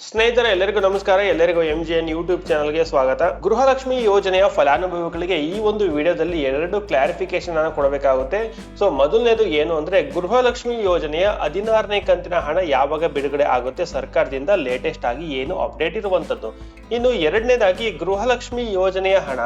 ಸ್ನೇಹಿತರೆ, ಎಲ್ಲರಿಗೂ ನಮಸ್ಕಾರ. ಎಲ್ಲರಿಗೂ ಎಂ ಜಿ ಎನ್ ಯೂಟ್ಯೂಬ್ ಚಾನಲ್ಗೆ ಸ್ವಾಗತ. ಗೃಹಲಕ್ಷ್ಮಿ ಯೋಜನೆಯ ಫಲಾನುಭವಿಗಳಿಗೆ ಈ ಒಂದು ವಿಡಿಯೋದಲ್ಲಿ ಎರಡು ಕ್ಲಾರಿಫಿಕೇಶನ್ ಅನ್ನು ಕೊಡಬೇಕಾಗುತ್ತೆ. ಸೊ ಮೊದಲನೇದು ಏನು ಅಂದ್ರೆ, ಗೃಹಲಕ್ಷ್ಮಿ ಯೋಜನೆಯ ಹದಿನಾರನೇ ಕಂತಿನ ಹಣ ಯಾವಾಗ ಬಿಡುಗಡೆ ಆಗುತ್ತೆ, ಸರ್ಕಾರದಿಂದ ಲೇಟೆಸ್ಟ್ ಆಗಿ ಏನು ಅಪ್ಡೇಟ್ ಇರುವಂತದ್ದು. ಇನ್ನು ಎರಡನೇದಾಗಿ, ಗೃಹಲಕ್ಷ್ಮಿ ಯೋಜನೆಯ ಹಣ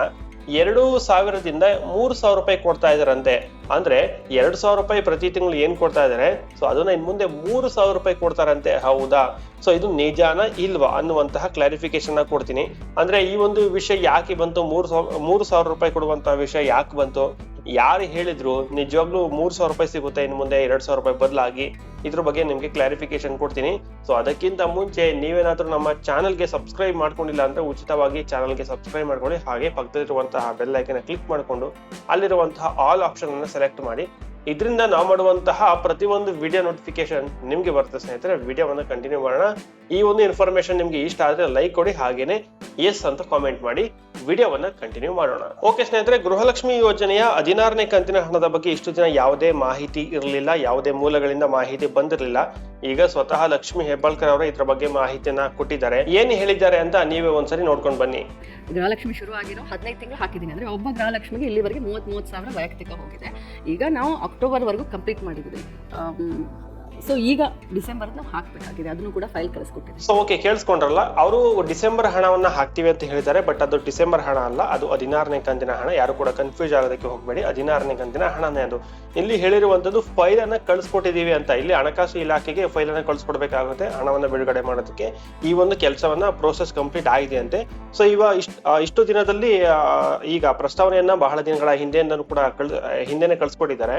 ಎರಡು ಸಾವಿರದಿಂದ ಮೂರು ಸಾವಿರ ರೂಪಾಯಿ ಕೊಡ್ತಾ ಇದಾರಂತೆ ಅಂದ್ರೆ ಎರಡು ಸಾವಿರ ರೂಪಾಯಿ ಪ್ರತಿ ತಿಂಗಳು ಏನ್ ಕೊಡ್ತಾ ಇದಾರೆ ಸೊ ಅದನ್ನ ಇನ್ ಮುಂದೆ ಮೂರು ಸಾವಿರ ರೂಪಾಯಿ ಕೊಡ್ತಾರಂತೆ. ಹೌದಾ? ಸೊ ಇದು ನಿಜಾನ ಇಲ್ವಾ ಅನ್ನುವಂತಹ ಕ್ಲಾರಿಫಿಕೇಶನ್ ಕೊಡ್ತೀನಿ. ಅಂದ್ರೆ ಈ ಒಂದು ವಿಷಯ ಯಾಕೆ ಬಂತು? ಮೂರು ಸಾವಿರ ಮೂರು ಸಾವಿರ ರೂಪಾಯಿ ಕೊಡುವಂತಹ ವಿಷಯ ಯಾಕೆ ಬಂತು? ಯಾರು ಹೇಳಿದ್ರು ನಿಜವಾಗ್ಲೂ ಮೂರ್ ಸಾವಿರ ರೂಪಾಯಿ ಸಿಗುತ್ತೆ, ಇನ್ನು ಮುಂದೆ ಎರಡ್ ಸಾವಿರ ರೂಪಾಯಿ ಬದಲಾಗಿ. ಇದ್ರ ಬಗ್ಗೆ ನಿಮ್ಗೆ ಕ್ಲಾರಿಫಿಕೇಶನ್ ಕೊಡ್ತೀನಿ. ಸೊ ಅದಕ್ಕಿಂತ ಮುಂಚೆ ನೀವೇನಾದ್ರೂ ನಮ್ಮ ಚಾನಲ್ಗೆ ಸಬ್ಸ್ಕ್ರೈಬ್ ಮಾಡ್ಕೊಂಡಿಲ್ಲ ಅಂದ್ರೆ ಉಚಿತವಾಗಿ ಚಾನಲ್ಗೆ ಸಬ್ಸ್ಕ್ರೈಬ್ ಮಾಡ್ಕೊಳ್ಳಿ. ಹಾಗೆ ಪಕ್ಕದಲ್ಲಿರುವಂತಹ ಬೆಲ್ ಐಕನ್ ಕ್ಲಿಕ್ ಮಾಡಿಕೊಂಡು ಅಲ್ಲಿರುವಂತಹ ಆಲ್ ಆಪ್ಷನ್ ಅನ್ನು ಸೆಲೆಕ್ಟ್ ಮಾಡಿ. ಇದರಿಂದ ನಾವು ಮಾಡುವಂತಹ ಪ್ರತಿಯೊಂದು ವಿಡಿಯೋ ನೋಟಿಫಿಕೇಶನ್ ನಿಮ್ಗೆ ಬರುತ್ತೆ ಸ್ನೇಹಿತರೆ. ವಿಡಿಯೋವನ್ನು ಕಂಟಿನ್ಯೂ ಮಾಡೋಣ. ಈ ಒಂದು ಇನ್ಫಾರ್ಮೇಶನ್ ನಿಮ್ಗೆ ಇಷ್ಟ ಆದ್ರೆ ಲೈಕ್ ಕೊಡಿ. ಹಾಗೇನೆ ಎಸ್ ಅಂತ ಕಾಮೆಂಟ್ ಮಾಡಿ. ವಿಡಿಯೋವನ್ನ ಕಂಟಿನ್ಯೂ ಮಾಡೋಣ. ಓಕೆ ಸ್ನೇಹಿತರೆ, ಗೃಹಲಕ್ಷ್ಮಿ ಯೋಜನೆಯ ಹದಿನಾರನೇ ಕಂತಿನ ಹಣದ ಬಗ್ಗೆ ಇಷ್ಟು ದಿನ ಯಾವುದೇ ಮಾಹಿತಿ ಇರಲಿಲ್ಲ, ಯಾವುದೇ ಮೂಲಗಳಿಂದ ಮಾಹಿತಿ ಬಂದಿರಲಿಲ್ಲ. ಈಗ ಸ್ವತಃ ಲಕ್ಷ್ಮಿ ಹೆಬ್ಬಾಳ್ಕರ್ ಅವರು ಇದರ ಬಗ್ಗೆ ಮಾಹಿತಿಯನ್ನ ಕೊಟ್ಟಿದ್ದಾರೆ. ಏನು ಹೇಳಿದ್ದಾರೆ ಅಂತ ನೀವೇ ಒಂದ್ಸರಿ ನೋಡ್ಕೊಂಡು ಬನ್ನಿ. ಗೃಹಲಕ್ಷ್ಮಿ ಶುರು ಆಗಿರೋ ಹದಿನೈದು ತಿಂಗಳು ಹಾಕಿದ್ದೀನಿ ಅಂದರೆ ಒಬ್ಬ ಗೃಹಲಕ್ಷ್ಮಿಗೆ ಇಲ್ಲಿವರೆಗೆ ಮೂವತ್ತ್ ಮೂವತ್ತು ಸಾವಿರ ವೈಯಕ್ತಿಕ ಹೋಗಿದೆ. ಈಗ ನಾವು ಅಕ್ಟೋಬರ್ವರೆಗೂ ಕಂಪ್ಲೀಟ್ ಮಾಡಿದ್ದೀವಿ. ಸೊ ಈಗ ಡಿಸೆಂಬರ್ ಹಾಕಬೇಕಾಗಿದೆ. ಅದನ್ನು ಕೂಡ ಫೈಲ್ ಕಳಿಸ್ಕೊಟ್ಟಿದೆ ಸೊ ಓಕೆ ಕೇಳಿಸ್ಕೊಂಡ್ರಲ್ಲ, ಅವರು ಡಿಸೆಂಬರ್ ಹಣವನ್ನ ಹಾಕ್ತೀವಿ ಅಂತ ಹೇಳಿದ್ದಾರೆ ಬಟ್ ಅದು ಡಿಸೆಂಬರ್ ಹಣ ಅಲ್ಲ, ಅದು ಹದಿನಾರನೇ ಕಂತಿನ ಹಣ. ಯಾರು ಕೂಡ ಕನ್ಫ್ಯೂಸ್ ಆಗೋದಕ್ಕೆ ಹೋಗಬೇಡಿ, ಹದಿನಾರನೇ ಕಂತಿನ ಹಣನೇ ಅದು. ಇಲ್ಲಿ ಹೇಳಿರುವಂತದ್ದು ಫೈಲ್ ಅನ್ನ ಕಳಿಸ್ಕೊಟ್ಟಿದೀವಿ ಅಂತ. ಇಲ್ಲಿ ಹಣಕಾಸು ಇಲಾಖೆಗೆ ಫೈಲ್ ಅನ್ನ ಕಳಿಸ್ಕೊಡ್ಬೇಕಾಗುತ್ತೆ, ಹಣವನ್ನ ಬಿಡುಗಡೆ ಮಾಡೋದಕ್ಕೆ. ಈ ಒಂದು ಕೆಲಸವನ್ನ ಪ್ರೋಸೆಸ್ ಕಂಪ್ಲೀಟ್ ಆಗಿದೆ ಅಂತೆ. ಸೊ ಇವ ಇಷ್ಟ ದಿನದಲ್ಲಿ ಈಗ ಪ್ರಸ್ತಾವನೆಯನ್ನ ಬಹಳ ದಿನಗಳ ಹಿಂದೆಯಿಂದನೂ ಕೂಡ ಹಿಂದೆನೆ ಕಳಿಸ್ಕೊಟ್ಟಿದ್ದಾರೆ.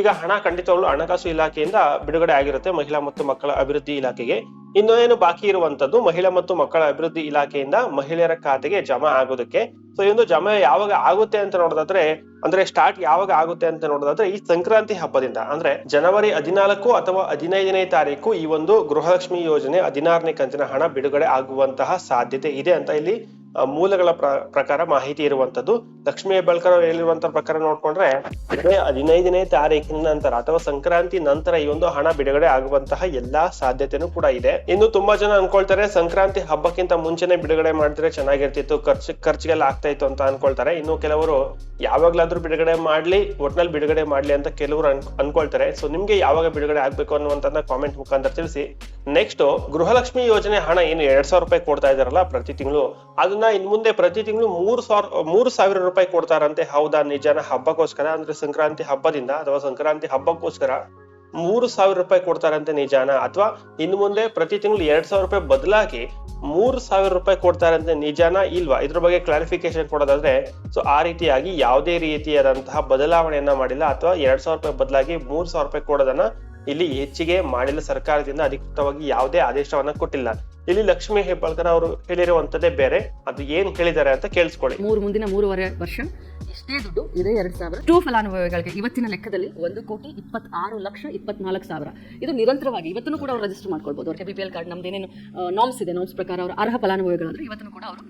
ಈಗ ಹಣ ಖಂಡಿತವಾಗ್ಲು ಹಣಕಾಸು ಇಲಾಖೆಯಿಂದ ಬಿಡುಗಡೆ ಆಗಿರುತ್ತೆ ಮಹಿಳಾ ಮತ್ತು ಮಕ್ಕಳ ಅಭಿವೃದ್ಧಿ ಇಲಾಖೆಗೆ. ಇನ್ನು ಏನು ಬಾಕಿ ಇರುವಂತದ್ದು ಮಹಿಳಾ ಮತ್ತು ಮಕ್ಕಳ ಅಭಿವೃದ್ಧಿ ಇಲಾಖೆಯಿಂದ ಮಹಿಳೆಯರ ಖಾತೆಗೆ ಜಮಾ ಆಗೋದಕ್ಕೆ. ಸೊ ಈ ಜಮಾ ಯಾವಾಗ ಆಗುತ್ತೆ ಅಂತ ನೋಡೋದಾದ್ರೆ, ಅಂದ್ರೆ ಸ್ಟಾರ್ಟ್ ಯಾವಾಗ ಆಗುತ್ತೆ ಅಂತ ನೋಡೋದಾದ್ರೆ ಈ ಸಂಕ್ರಾಂತಿ ಹಬ್ಬದಿಂದ, ಅಂದ್ರೆ ಜನವರಿ ಹದಿನಾಲ್ಕು ಅಥವಾ ಹದಿನೈದನೇ ತಾರೀಕು ಈ ಒಂದು ಗೃಹಲಕ್ಷ್ಮಿ ಯೋಜನೆ ಹದಿನಾರನೇ ಕಂತಿನ ಹಣ ಬಿಡುಗಡೆ ಆಗುವಂತಹ ಸಾಧ್ಯತೆ ಇದೆ ಅಂತ ಇಲ್ಲಿ ಮೂಲಗಳ ಪ್ರ- ಪ್ರಕಾರ ಮಾಹಿತಿ ಇರುವಂತದ್ದು ಲಕ್ಷ್ಮೀ ಹೆಬ್ಬಾಳ್ಕರ್ ಅವರು ಹೇಳಿರುವಂತ ಪ್ರಕಾರ ನೋಡ್ಕೊಂಡ್ರೆ ಮೇ ಹದಿನೈದನೇ ತಾರೀಕಿನ ನಂತರ ಅಥವಾ ಸಂಕ್ರಾಂತಿ ನಂತರ ಈ ಒಂದು ಹಣ ಬಿಡುಗಡೆ ಆಗುವಂತಹ ಎಲ್ಲಾ ಸಾಧ್ಯತೆನೂ ಕೂಡ ಇದೆ. ಇನ್ನು ತುಂಬಾ ಜನ ಅನ್ಕೊಳ್ತಾರೆ, ಸಂಕ್ರಾಂತಿ ಹಬ್ಬಕ್ಕಿಂತ ಮುಂಚೆನೆ ಬಿಡುಗಡೆ ಮಾಡಿದ್ರೆ ಚೆನ್ನಾಗಿರ್ತಿತ್ತು, ಖರ್ಚು, ಖರ್ಚಿಗೆಲ್ಲ ಆಗ್ತಾ ಇತ್ತು ಅಂತ ಅನ್ಕೊಳ್ತಾರೆ. ಇನ್ನು ಕೆಲವರು ಯಾವಾಗ್ಲಾದ್ರೂ ಬಿಡುಗಡೆ ಮಾಡ್ಲಿ, ಒಟ್ನಲ್ಲಿ ಬಿಡುಗಡೆ ಮಾಡ್ಲಿ ಅಂತ ಕೆಲವರು ಅನ್, ಅನ್ಕೊಳ್ತಾರೆ. ಸೊ ನಿಮ್ಗೆ ಯಾವಾಗ ಬಿಡುಗಡೆ ಆಗ್ಬೇಕು ಅನ್ನುವಂತ ಕಾಮೆಂಟ್ ಮುಖಾಂತರ ತಿಳಿಸಿ. ನೆಕ್ಸ್ಟ್ ಗೃಹಲಕ್ಷ್ಮಿ ಯೋಜನೆ ಹಣ ಏನು ಎರಡ್ ಸಾವಿರ ರೂಪಾಯಿ ಕೊಡ್ತಾ ಇದಾರಲ್ಲ ಪ್ರತಿ ತಿಂಗಳು, ಅದನ್ನ ಇನ್ ಮುಂದೆ ಪ್ರತಿ ತಿಂಗಳು ಮೂರು ಸಾವಿರ ಮೂರು ಸಾವಿರ ರೂಪಾಯಿ ಕೊಡ್ತಾರಂತೆ. ಹೌದಾ? ನಿಜಾನ? ಹಬ್ಬಕ್ಕೋಸ್ಕರ? ಅಂದ್ರೆ ಸಂಕ್ರಾಂತಿ ಹಬ್ಬದಿಂದ ಅಥವಾ ಸಂಕ್ರಾಂತಿ ಹಬ್ಬಕ್ಕೋಸ್ಕರ ಮೂರು ಸಾವಿರ ರೂಪಾಯಿ ಕೊಡ್ತಾರಂತೆ ನಿಜಾನ? ಅಥವಾ ಇನ್ ಮುಂದೆ ಪ್ರತಿ ತಿಂಗಳು ಎರಡ್ ಸಾವಿರ ರೂಪಾಯಿ ಬದಲಾಗಿ ಮೂರು ಸಾವಿರ ರೂಪಾಯಿ ಕೊಡ್ತಾರಂತೆ ನಿಜಾನ ಇಲ್ವಾ? ಇದ್ರ ಬಗ್ಗೆ ಕ್ಲಾರಿಫಿಕೇಶನ್ ಕೊಡೋದಾದ್ರೆ, ಸೊ ಆ ರೀತಿಯಾಗಿ ಯಾವುದೇ ರೀತಿಯಾದಂತಹ ಬದಲಾವಣೆಯನ್ನ ಮಾಡಿಲ್ಲ. ಅಥವಾ ಎರಡ್ ಸಾವಿರ ರೂಪಾಯಿ ಬದಲಾಗಿ ಮೂರ್ ಸಾವಿರ ರೂಪಾಯಿ ಕೊಡೋದನ್ನ ಇಲ್ಲಿ ಹೆಚ್ಚಿಗೆ ಮಾಡಿಲ್ಲ ಸರ್ಕಾರದಿಂದ ಅಧಿಕೃತವಾಗಿ ಯಾವುದೇ ಆದೇಶವನ್ನ ಕೊಟ್ಟಿಲ್ಲ. ಇಲ್ಲಿ ಲಕ್ಷ್ಮಿ ಹೆಬ್ಬಾಳ್ಕರ್ ಅವರು ಹೇಳಿರುವಂತದ್ದೇ ಬೇರೆ. ಅದು ಏನ್ ಹೇಳಿದ್ದಾರೆ ಅಂತ ಕೇಳಿಸ್ಕೊಳ್ಳಿ. ಮೂರು ಮುಂದಿನ ಮೂರುವರೆ ವರ್ಷ ಇಷ್ಟೇ ದುಡ್ಡು ಇದೆ ಎರಡು ಸಾವಿರ. ಟೂ ಫಲಾನುಭವಿಗಳಿಗೆ ಇವತ್ತಿನ ಲೆಕ್ಕದಲ್ಲಿ ಒಂದು ಕೋಟಿ ಇಪ್ಪತ್ತಾರು ಲಕ್ಷ ಇಪ್ಪತ್ನಾಲ್ಕು ಸಾವಿರ. ಇದು ನಿರಂತರವಾಗಿ ಇವತ್ತೂ ಕೂಡ ಅವರು ರಿಜಿಸ್ಟರ್ ಮಾಡ್ಕೊಳ್ಬೋದು. ಅವ್ರಿಗೆ ಬಿ ಎಲ್ ಕಾರ್ಡ್ ನಮ್ದೇನೇನು ನಾಮ್ಸ್ ಇದೆ. ನಾಮ್ಸ್ ಪ್ರಕಾರ ಅವರು ಅರ್ಹ ಫಲಾನುಭವಿಗಳಾದ್ರೆ ಇವತ್ತೂ ಕೂಡ ಅವರು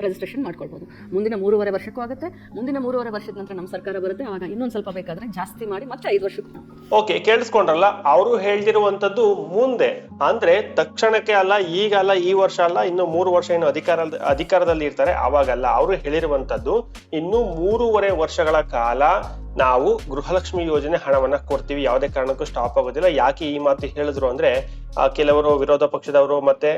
ರಿಜಿಸ್ಟ್ರೇಷನ್ ಮಾಡ್ಕೊಳ್ಬೋದು. ಮುಂದಿನ ಮೂರುವರೆ ವರ್ಷಕ್ಕೂ ಆಗುತ್ತೆ. ಮುಂದಿನ ಮೂರುವರೆ ವರ್ಷದ ನಂತರ ನಮ್ಮ ಸರ್ಕಾರ ಬರುತ್ತೆ. ಆಗ ಇನ್ನೊಂದು ಸ್ವಲ್ಪ ಬೇಕಾದ್ರೆ ಜಾಸ್ತಿ ಮಾಡಿ ಮತ್ತೆ ಐದು ವರ್ಷಕ್ಕೂ. ಓಕೆ, ಕೇಳಿಸ್ಕೊಂಡ್ರಲ್ಲ? ಅವರು ಹೇಳ್ತಿರುವಂತದ್ದು ಮುಂದೆ. ಅಂದ್ರೆ ತಕ್ಷಣಕ್ಕೆ ಅಲ್ಲ, ಈಗ ಅಲ್ಲ, ಈ ವರ್ಷ ಅಲ್ಲ, ಇನ್ನು ಮೂರು ವರ್ಷ ಏನು ಅಧಿಕಾರ ಅಧಿಕಾರದಲ್ಲಿ ಇರ್ತಾರೆ. ಅವಾಗಲ್ಲ ಅವರು ಹೇಳಿರುವಂತದ್ದು ಇನ್ನು ಮೂರುವರೆ ವರ್ಷಗಳ ಕಾಲ ನಾವು ಗೃಹಲಕ್ಷ್ಮಿ ಯೋಜನೆ ಹಣವನ್ನ ಕೊಡ್ತೀವಿ. ಯಾವುದೇ ಕಾರಣಕ್ಕೂ ಸ್ಟಾಪ್ ಆಗೋದಿಲ್ಲ. ಯಾಕೆ ಈ ಮಾತು ಹೇಳಿದ್ರು ಅಂದ್ರೆ ಕೆಲವರು ವಿರೋಧ ಪಕ್ಷದವರು ಮತ್ತೆ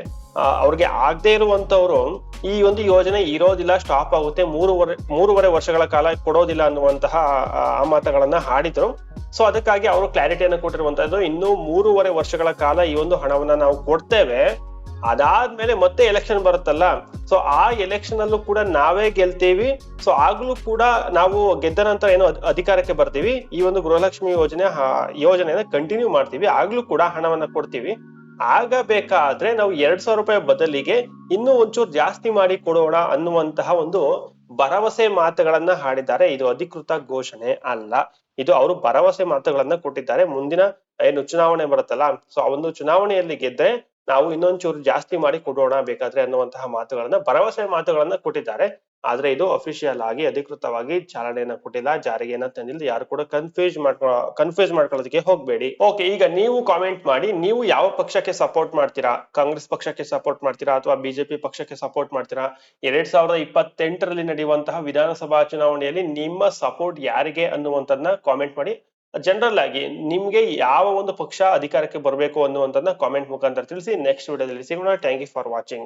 ಅವ್ರಿಗೆ ಆಗದೆ ಇರುವಂತವ್ರು ಈ ಒಂದು ಯೋಜನೆ ಇರೋದಿಲ್ಲ ಸ್ಟಾಪ್ ಆಗುತ್ತೆ. ಮೂರುವರೆ ಮೂರುವರೆ ವರ್ಷಗಳ ಕಾಲ ಕೊಡೋದಿಲ್ಲ ಅನ್ನುವಂತಹ ಆ, ಮಾತುಗಳನ್ನ ಹಾಡಿದ್ರು. ಸೊ ಅದಕ್ಕಾಗಿ ಅವರು ಕ್ಲಾರಿಟಿಯನ್ನು ಕೊಟ್ಟಿರುವಂತದ್ದು ಇನ್ನು ಮೂರುವರೆ ವರ್ಷಗಳ ಕಾಲ ಈ ಒಂದು ಹಣವನ್ನ ನಾವು ಕೊಡ್ತೇವೆ. ಅದಾದ್ಮೇಲೆ ಮತ್ತೆ ಎಲೆಕ್ಷನ್ ಬರುತ್ತಲ್ಲ. ಸೊ ಆ ಎಲೆಕ್ಷನ್ ಅಲ್ಲೂ ಕೂಡ ನಾವೇ ಗೆಲ್ತೀವಿ. ಸೊ ಆಗ್ಲೂ ಕೂಡ ನಾವು ಗೆದ್ದ ನಂತರ ಏನು ಅಧಿಕಾರಕ್ಕೆ ಬರ್ತೀವಿ. ಈ ಒಂದು ಗೃಹಲಕ್ಷ್ಮಿ ಯೋಜನೆ ಯೋಜನೆಯನ್ನ ಕಂಟಿನ್ಯೂ ಮಾಡ್ತೀವಿ. ಆಗ್ಲೂ ಕೂಡ ಹಣವನ್ನ ಕೊಡ್ತೀವಿ. ಆಗ ಬೇಕಾದ್ರೆ ನಾವು ಎರಡ್ ಸಾವಿರ ರೂಪಾಯಿ ಬದಲಿಗೆ ಇನ್ನೂ ಒಂಚೂರು ಜಾಸ್ತಿ ಮಾಡಿ ಕೊಡೋಣ ಅನ್ನುವಂತಹ ಒಂದು ಭರವಸೆ ಮಾತುಗಳನ್ನ ಹಾಡಿದ್ದಾರೆ. ಇದು ಅಧಿಕೃತ ಘೋಷಣೆ ಅಲ್ಲ. ಇದು ಅವರು ಭರವಸೆ ಮಾತುಗಳನ್ನ ಕೊಟ್ಟಿದ್ದಾರೆ. ಮುಂದಿನ, ಏನು ಚುನಾವಣೆ ಬರುತ್ತಲ್ಲ ಸೊ ಆ ಒಂದು ಚುನಾವಣೆಯಲ್ಲಿ ಗೆದ್ರೆ ನಾವು ಇನ್ನೊಂಚೂರು ಜಾಸ್ತಿ ಮಾಡಿ ಕೊಡೋಣ ಬೇಕಾದ್ರೆ ಅನ್ನುವಂತಹ ಮಾತುಗಳನ್ನ, ಭರವಸೆ ಮಾತುಗಳನ್ನ ಕೊಟ್ಟಿದ್ದಾರೆ. ಆದ್ರೆ ಇದು ಅಫಿಷಿಯಲ್ ಆಗಿ ಅಧಿಕೃತವಾಗಿ ಚಾಲನೆಯನ್ನ ಕೊಟ್ಟಿಲ್ಲ, ಜಾರಿಗೆಯನ್ನ ತಂದಿಲ್ಲ. ಯಾರು ಕೂಡ ಕನ್ಫ್ಯೂಸ್ ಮಾಡ್ಕೊ ಕನ್ಫ್ಯೂಸ್ ಮಾಡ್ಕೊಳ್ಳೋದಕ್ಕೆ ಹೋಗ್ಬೇಡಿ. ಓಕೆ ಈಗ ನೀವು ಕಾಮೆಂಟ್ ಮಾಡಿ, ನೀವು ಯಾವ ಪಕ್ಷಕ್ಕೆ ಸಪೋರ್ಟ್ ಮಾಡ್ತೀರಾ? ಕಾಂಗ್ರೆಸ್ ಪಕ್ಷಕ್ಕೆ ಸಪೋರ್ಟ್ ಮಾಡ್ತೀರಾ ಅಥವಾ ಬಿಜೆಪಿ ಪಕ್ಷಕ್ಕೆ ಸಪೋರ್ಟ್ ಮಾಡ್ತೀರಾ? ಎರಡ್ ಸಾವಿರದ ಇಪ್ಪತ್ತೆಂಟರಲ್ಲಿ ನಡೆಯುವಂತಹ ವಿಧಾನಸಭಾ ಚುನಾವಣೆಯಲ್ಲಿ ನಿಮ್ಮ ಸಪೋರ್ಟ್ ಯಾರಿಗೆ ಅನ್ನುವಂಥದ್ದನ್ನ ಕಾಮೆಂಟ್ ಮಾಡಿ. ಜನರಲ್ ಆಗಿ ನಿಮ್ಗೆ ಯಾವ ಒಂದು ಪಕ್ಷ ಅಧಿಕಾರಕ್ಕೆ ಬರಬೇಕು ಅನ್ನುವಂಥದ್ದನ್ನ ಕಾಮೆಂಟ್ ಮುಖಾಂತರ ತಿಳಿಸಿ. ನೆಕ್ಸ್ಟ್ ವಿಡಿಯೋದಲ್ಲಿ ಸಿಗೋಣ. Thank you for watching